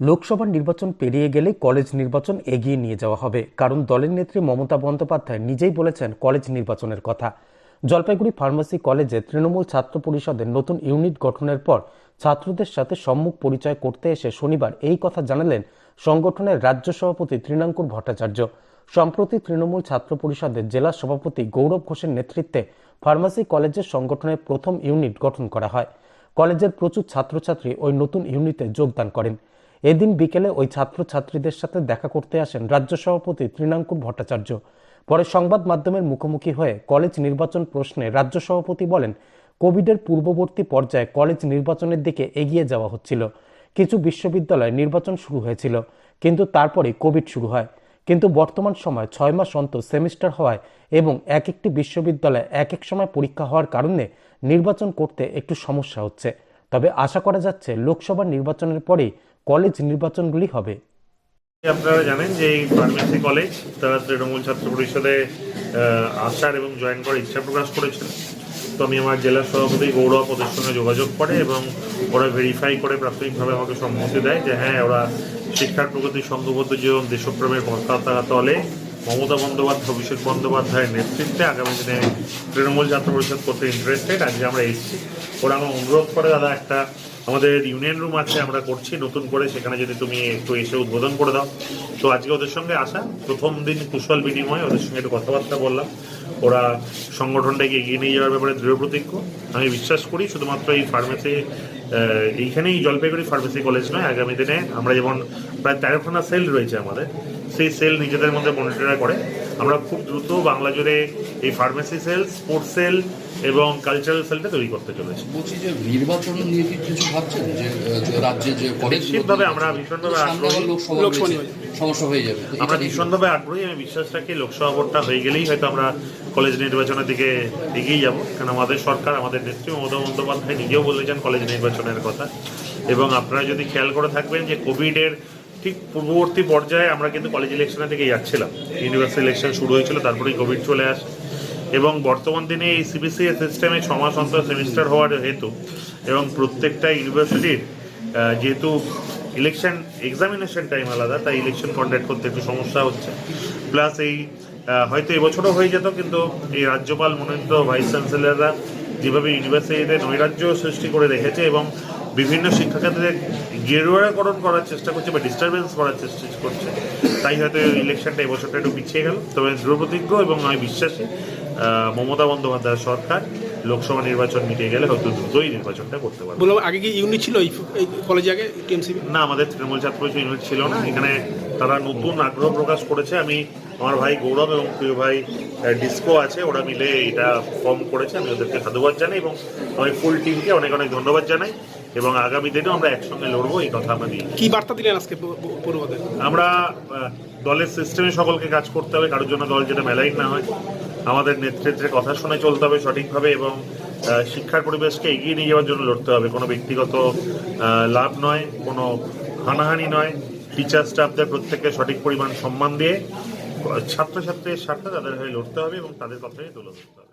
লোকসভা নির্বাচন পেরিয়ে গেলে কলেজ নির্বাচন এগিয়ে নিয়ে যাওয়া হবে। কারণ দলের নেত্রী মমতা বন্দ্যোপাধ্যায় নিজেই বলেছেন কলেজ নির্বাচনের কথা। জলপাইগুড়ি ফার্মাসি কলেজে তৃণমূল ছাত্র পরিষদের নতুন ইউনিট গঠনের পর ছাত্রদের সাথে সম্মুখ পরিচয় করতে এসে শনিবার এই কথা জানালেন সংগঠনের রাজ্য সভাপতি তৃণাঙ্কুর ভট্টাচার্য। সম্প্রতি তৃণমূল ছাত্র পরিষদের জেলা সভাপতি গৌরব ঘোষের নেতৃত্বে ফার্মাসি কলেজের সংগঠনের প্রথম ইউনিট গঠন করা হয়। কলেজের প্রচুর ছাত্রছাত্রী ওই নতুন ইউনিটে যোগদান করেন। এদিন বিকেলে ওই ছাত্রছাত্রীদের সাথে দেখা করতে আসেন রাজ্য সভাপতি তৃণাঙ্কুর ভট্টাচার্য। পরে সংবাদ মাধ্যমের মুখোমুখি হয়ে কলেজ নির্বাচন প্রশ্নে রাজ্য সভাপতি বলেন, কোভিডের পূর্ববর্তী পর্যায়ে কলেজ নির্বাচনের দিকে এগিয়ে যাওয়া হচ্ছিল। কিছু বিশ্ববিদ্যালয়ে নির্বাচন শুরু হয়েছিল, কিন্তু তারপরে কোভিড শুরু হয়। কিন্তু বর্তমান সময় ছয় মাস অন্তর সেমিস্টার হওয়ায় এবং এক একটি বিশ্ববিদ্যালয়ে এক এক সময় পরীক্ষা হওয়ার কারণে নির্বাচন করতে একটু সমস্যা হচ্ছে। তবে আশা করা যাচ্ছে, লোকসভা নির্বাচনের পরেই কলেজ নির্বাচনগুলি হবে। আপনারা জানেন যে এই ফার্মেসি কলেজ, তারা তৃণমূল ছাত্র পরিষদে আসার এবং জয়েন করার ইচ্ছা প্রকাশ করেছেন। তো আমি আমার জেলা সভাপতি গৌরব ওদের সঙ্গে যোগাযোগ করে এবং ওরা ভেরিফাই করে প্রাথমিকভাবে আমাকে সম্মতি দেয় যে হ্যাঁ ওরা শিক্ষার প্রগতি সংঘবদ্ধ জীবন দেশপ্রেমের পতাকা তলে মমতা বন্দ্যোপাধ্যায়, অভিষেক বন্দ্যোপাধ্যায়ের নেতৃত্বে আগামী দিনে তৃণমূল ছাত্র পরিষদ করতে ইন্টারেস্টেড আজকে আমরা এসেছি। ওরা আমার অনুরোধ করে, দাদা, একটা আমাদের ইউনিয়ন রুম আছে, আমরা করছি, নতুন করে, সেখানে যদি তুমি একটু এসে উদ্বোধন করে দাও। তো আজকে ওদের সঙ্গে আসা, প্রথম দিন কুশল বিনিময়, ওদের সঙ্গে একটু কথাবার্তা বললাম। ওরা সংগঠনটাকে এগিয়ে নিয়ে যাওয়ার ব্যাপারে দৃঢ় প্রতিজ্ঞ। আমি বিশ্বাস করি, শুধুমাত্র এই ফার্মেসি এইখানেই জলপাইগুড়ি ফার্মেসি কলেজ নয়, আগামী দিনে আমরা যেমন প্রায় তেরোখানা সেল রয়েছে আমাদের সেই সেল নিজেদের মধ্যে মনিটর করে। আমরা খুব দ্রুত বাংলা জুড়ে এই ফার্মেসি সেল স্পোর্টস সেল এবং কালচারাল সেলটা তৈরি করতে চলেছি। বলছি যে নির্বাচন নিয়ে কি কিছু ভাবছেন? যে রাজ্যে যে নিশ্চিতভাবে আমরা ভীষণভাবে আগ্রহী। সমস্যা হয়ে যাবে আমরা ভীষণভাবে আগ্রহী। আমি বিশ্বাস রাখি লোকসভা ভোটটা হয়ে গেলেই হয়তো আমরা কলেজ নির্বাচনের দিকে এগিয়ে যাব। কারণ আমাদের সরকার আমাদের নেত্রী মমতা বন্দ্যোপাধ্যায় নিজেও বলেছেন কলেজ নির্বাচনের কথা। এবং আপনারা যদি খেয়াল করে থাকবেন যে কোভিডের ঠিক পূর্ববর্তী পর্যায়ে আমরা কিন্তু কলেজ ইলেকশনের দিকে যাচ্ছিলাম। ইউনিভার্সিটি ইলেকশন শুরু হয়েছিল, তারপরেই কোভিড চলে আসে। এবং বর্তমান দিনে এই সিবিসি সিস্টেমে ছ মাস অন্তর সেমিস্টার হওয়ার হেতু এবং প্রত্যেকটা ইউনিভার্সিটির যেহেতু ইলেকশন এক্সামিনেশন টাইম আলাদা, তাই ইলেকশন কন্ডাক্ট করতে একটু সমস্যা হচ্ছে। প্লাস এই হয়তো এবছরও হয়ে যেত, কিন্তু এই রাজ্যপাল মনোনীত ভাইস চ্যান্সেলররা যেভাবে ইউনিভার্সিটিতে নৈরাজ্য সৃষ্টি করে রেখেছে এবং বিভিন্ন শিক্ষাক্ষেত্রে গেরুয়াকরণ করার চেষ্টা করছে বা ডিস্টারবেন্স করার চেষ্টা করছে। তাই হয়তো ইলেকশনটা এবছরটা একটু পিছিয়ে গেল। তবে দৃঢ়প্রতিজ্ঞ এবং আমি বিশ্বাসী মমতা বন্দ্যোপাধ্যায় সরকার লোকসভা নির্বাচন মিটিয়ে গেলে হয়তো দ্রুতই নির্বাচনটা করতে পারবে। বললাম আগে কি ইউনিট ছিল এই কলেজে আগে টিএমসিবি? না আমাদের তৃণমূল ছাত্র ইউনিট ছিল না। এখানে তারা নতুন আগ্রহ প্রকাশ করেছে। আমি আমার ভাই গৌরব এবং প্রিয় ভাই ডিস্কো আছে ওরা মিলে এটা ফর্ম করেছে। আমি ওদেরকে সাধুবাদ জানাই এবং আমি ফুল টিমকে অনেক অনেক ধন্যবাদ জানাই। এবং আগামী দিনেও আমরা একসঙ্গে লড়বো এই কথা আমরা দিই। কি বার্তা দিলেন আজকে পড়ুয়াদের আমরা দলের সিস্টেমে সকলকে কাজ করতে হবে কারোর জন্য দল যেটা মেলাইন না হয়। আমাদের নেতৃত্বের কথা শুনে চলতে হবে সঠিকভাবে এবং শিক্ষার পরিবেশকে এগিয়ে নিয়ে যাওয়ার জন্য লড়তে হবে। কোনো ব্যক্তিগত লাভ নয় কোনো হানাহানি নয়। টিচার স্টাফদের প্রত্যেককে সঠিক পরিমাণ সম্মান দিয়ে ছাত্রছাত্রীর স্বার্থে তাদের হয়ে লড়তে হবে এবং তাদের কথাই তুলে ধরতে হবে।